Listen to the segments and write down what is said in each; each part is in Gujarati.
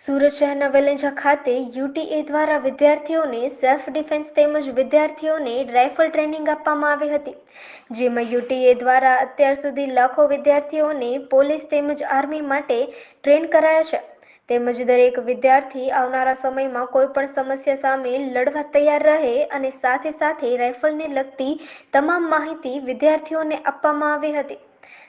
સુરત શહેરના વેલેન્જા ખાતે યુટીએ દ્વારા વિદ્યાર્થીઓને સેલ્ફ ડિફેન્સ તેમજ વિદ્યાર્થીઓને રાઇફલ ટ્રેનિંગ આપવામાં આવી હતી. જેમાં યુટીએ દ્વારા અત્યાર સુધી લાખો વિદ્યાર્થીઓને પોલીસ તેમજ આર્મી માટે ટ્રેન કરાયા છે. તેમજ દરેક વિદ્યાર્થી આવનારા સમયમાં કોઈ પણ સમસ્યા સામે લડવા તૈયાર રહે અને સાથે સાથે રાઇફલને લગતી તમામ માહિતી વિદ્યાર્થીઓને આપવામાં આવી હતી.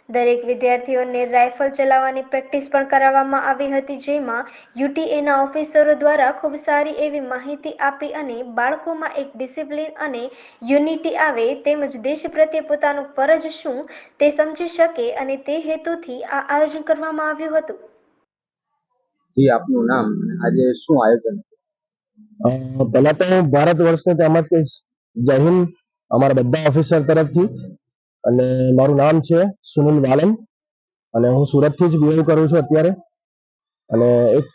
દરેક વિદ્યાર્થીઓને રાઇફલ ચલાવવાની પ્રેક્ટિસ પણ કરાવવામાં આવી હતી જેમાં યુટીએના ઓફિસરો દ્વારા ખૂબ સારી એવી માહિતી આપી અને બાળકોમાં એક ડિસિપ્લિન અને યુનિટી આવે તેમજ દેશ પ્રત્યે પોતાનું ફરજ શું તે સમજી શકે અને તે હેતુથી આ આયોજન કરવામાં આવ્યું હતું. જી આપનું નામ અને આજે શું આયોજન પહેલા તો હું ભારત વર્ષને તેમજ કહીશ. જય હિન્દ. અમારા બધા ઓફિસર તરફથી. અને મારું નામ છે સુનિલ વાલન અને હું સુરતથી જ બિલોંગ કરું છું અત્યારે. અને એક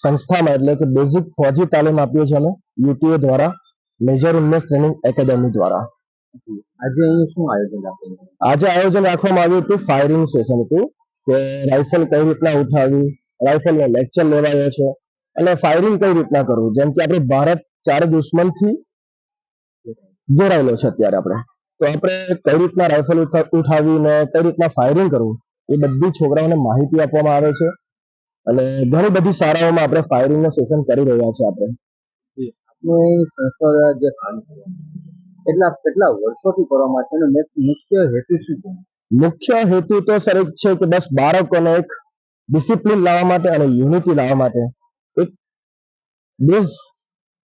સંસ્થામાં એટલે કે બેઝિક ફોજી તાલીમ આપીએ છીએ અમે યુટીએ દ્વારા મેજર ઉન્મેષ ટ્રેનિંગ એકેડેમી દ્વારા. આજે અહીં શું આયોજન રાખેલું આજે આયોજન રાખવામાં આવ્યું હતું ફાયરિંગ સેશન હતું કે રાઇફલ કઈ રીતના ઉઠાવી રાઇફલનો લેક્ચર લેવાયો છે અને ફાયરિંગ કઈ રીતના કરવું? જેમ કે આપણે ભારત ચારે દુશ્મનથી ઘેરાયેલો છે અત્યારે આપણે. તો આપણે કઈ રીતના રાઇફલ ઉઠાવીને કઈ રીતના ફાયરિંગ કરવું એ બધી છોકરાઓને માહિતી આપવામાં આવે છે. અને ઘણી બધી શાળાઓમાં આપણે ફાયરિંગનું સેશન કરી રહ્યા છે આપણે. આપનું સંસ્થા દ્વારા જે કામ એટલા કેટલા કેટલા વર્ષોથી કરવામાં છે અને મુખ્ય હેતુ શું છે? મુખ્ય હેતુ તો સર એક છે કે બસ બાળકોને એક ડિસિપ્લિન લાવવા માટે અને યુનિટી લાવવા માટે. એક દેશ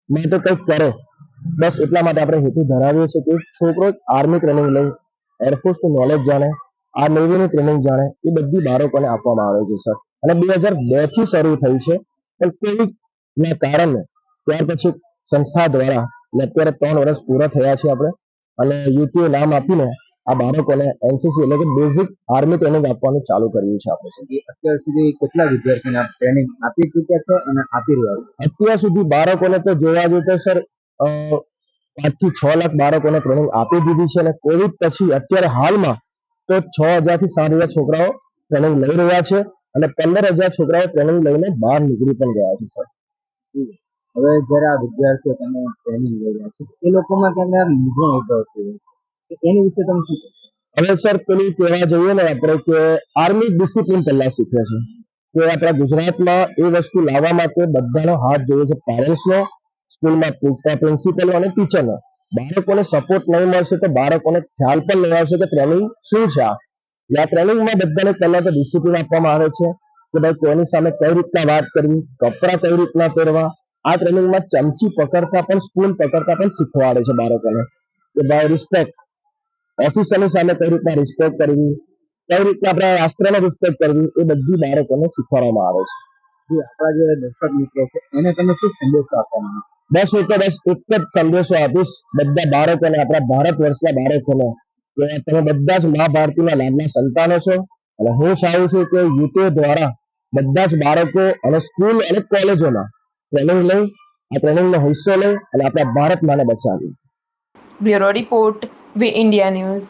માટે કંઈક કરે. બસ એટલા માટે આપણે હેતુ ધરાવીએ છીએ કે છોકરો આર્મી ટ્રેનિંગ લઈ એરફોર્સનું નોલેજ જાણે આ નેવીની ટ્રેનિંગ જાણે એ બધી બાળકોને આપવામાં આવે છે સર અને બે હજાર બેથી શરૂ થઈ છે પણ કોવિડ કારણે ત્યાર પછી સંસ્થા દ્વારા અત્યારે ત્રણ વર્ષ પૂરા થયા છે આપણે અને યુટીએ નામ આપીને આ બાળકોને એનસીસી એટલે કે બેઝિક આર્મી ટ્રેનિંગ આપવાનું ચાલુ કર્યું છે આપણે સર. અત્યાર સુધી કેટલા વિદ્યાર્થીઓને ટ્રેનિંગ આપી ચૂક્યા છે અને આપી રહ્યા છે અત્યાર સુધી બાળકોને તો જોવા જઈએ તો સર પાંચથી છ લાખ બાળકોને ટ્રેનિંગ આપી દીધી છે અને કોવિડ પછી અત્યારે હાલમાં તો છ હજારથી સાત હજાર છોકરાઓ ટ્રેનિંગ લઈ રહ્યા છે અને પંદર હજાર છોકરાઓ ટ્રેનિંગ લઈને બહાર નીકળી પણ ગયા છે સર હવે જ્યારે આ વિદ્યાર્થીઓ તમે ટ્રેનિંગ લઈ રહ્યા છો એ લોકોમાં તમને મૂંઝવણ ઉદ્ભવતી હોય છે. એની વિશે તમે શું કહેશો? હવે સર પેલું કહેવા જોઈએ ને આપણે કે આર્મી ડિસિપ્લિન પહેલા શીખવે છે. કે આપણા ગુજરાતમાં એ વસ્તુ લાવવા માટે બધાનો હાથ જોઈએ છે પેરેન્ટ્સનો સ્કૂલમાં પ્રિન્સિપલ અને ટીચરનો. બાળકોને સપોર્ટ નહીં મળશે તો બાળકોને ખ્યાલ પણ નહીં આવશે કે ટ્રેનિંગ શું છે આ. ટ્રેનિંગમાં બધાને પહેલા તો ડિસિપ્લિન આપવામાં આવે છે કે ભાઈ કોની સામે કઈ રીતના વાત કરવી, કપડાં કઈ રીતના પહેરવા. આ ટ્રેનિંગમાં ચમચી પકડતા પણ સ્પૂન પકડતા પણ શીખવાડે છે બાળકોને કે ભાઈ રિસ્પેક્ટ ઓફિસરની સામે કઈ રીતના રિસ્પેક્ટ કરવી, કઈ રીતના આપણા રાષ્ટ્રને રિસ્પેક્ટ કરવી, એ બધી બાળકોને શીખવાડવામાં આવે છે. જી આપણા જે દર્શક મિત્રો છે એને તમે શું સંદેશો આપવા માંગો? બસ હું તો બસ એક જ સંદેશો આપીશ. બધા બાળકોને આપણા ભારત વર્ષના બાળકોને કે તમે બધા જ મા ભારતીના લાભના સંતાનો છો. અને હું ચાહું છું કે યુટ્યુબ દ્વારા બધા જ બાળકો અને સ્કૂલ અને કોલેજોમાં ટ્રેનિંગ લઈ આ ટ્રેનિંગનો હિસ્સો લઈ અને આપણા ભારત માને બચાવીએ bureau report V India news.